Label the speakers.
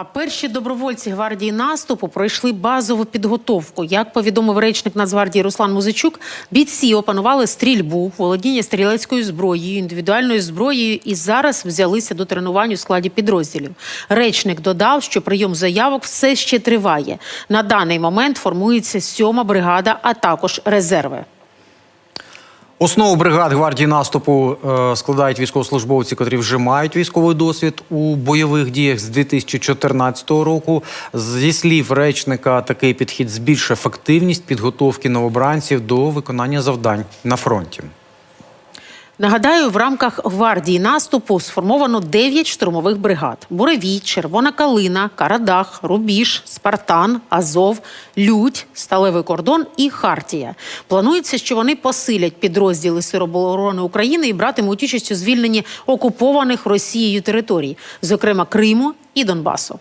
Speaker 1: А перші добровольці гвардії наступу пройшли базову підготовку. Як повідомив речник Нацгвардії Руслан Музичук, бійці опанували стрільбу, володіння стрілецькою зброєю, індивідуальною зброєю і зараз взялися до тренувань у складі підрозділів. Речник додав, що прийом заявок все ще триває. На даний момент формується сьома бригада, а також резерви.
Speaker 2: Основу бригад гвардії наступу е, складають військовослужбовці, котрі вже мають військовий досвід у бойових діях з 2014 року. Зі слів речника, такий підхід збільшує ефективність підготовки новобранців до виконання завдань на фронті.
Speaker 1: Нагадаю, в рамках гвардії наступу сформовано 9 штурмових бригад: Буревій, Червона Калина, Карадах, Рубіж, Спартан, Азов, Людь, Сталевий кордон і Хартія. Планується, що вони посилять підрозділи Сил оборони України і братимуть участь у звільненні окупованих Росією територій, зокрема Криму і Донбасу.